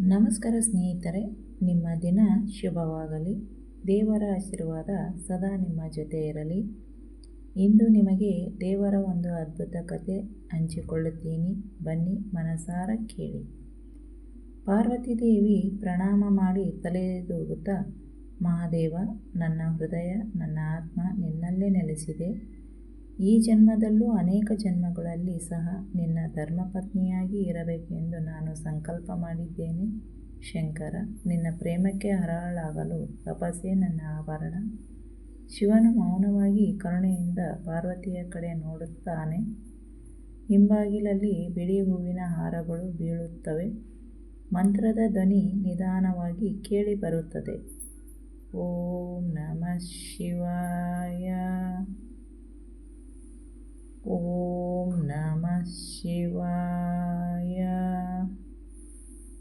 ನಮಸ್ಕಾರ ಸ್ನೇಹಿತರೆ, ನಿಮ್ಮ ದಿನ ಶುಭವಾಗಲಿ. ದೇವರ ಆಶೀರ್ವಾದ ಸದಾ ನಿಮ್ಮ ಜೊತೆ ಇರಲಿ. ಇಂದು ನಿಮಗೆ ದೇವರ ಒಂದು ಅದ್ಭುತ ಕತೆ ಹಂಚಿಕೊಳ್ಳುತ್ತೀನಿ. ಬನ್ನಿ, ಮನಸಾರ ಕೇಳಿ. ಪಾರ್ವತಿ ದೇವಿ ಪ್ರಣಾಮ ಮಾಡಿ ತಲೆದೂಗುತ್ತಾ ಮಹಾದೇವ, ನನ್ನ ಹೃದಯ, ನನ್ನ ಆತ್ಮ ನಿನ್ನಲ್ಲೇ ನೆಲೆಸಿದೆ. ಈ ಜನ್ಮದಲ್ಲೂ ಅನೇಕ ಜನ್ಮಗಳಲ್ಲಿ ಸಹ ನಿನ್ನ ಧರ್ಮಪತ್ನಿಯಾಗಿ ಇರಬೇಕೆಂದು ನಾನು ಸಂಕಲ್ಪ ಮಾಡಿದ್ದೇನೆ. ಶಂಕರ, ನಿನ್ನ ಪ್ರೇಮಕ್ಕೆ ಹರಳಾಗಲು ತಪಸ್ಸೇ ನನ್ನ ಆಭರಣ. ಶಿವನು ಮೌನವಾಗಿ ಕರುಣೆಯಿಂದ ಪಾರ್ವತಿಯ ಕಡೆ ನೋಡುತ್ತಾನೆ. ಹಿಂಬಾಗಿಲಲ್ಲಿ ಬಿಳಿ ಹೂವಿನ ಹಾರಗಳು ಬೀಳುತ್ತವೆ. ಮಂತ್ರದ ಧ್ವನಿ ನಿಧಾನವಾಗಿ ಕೇಳಿ ಬರುತ್ತದೆ. ಓಂ ನಮಃ ಶಿವಾಯ. ॐ नमः शिवा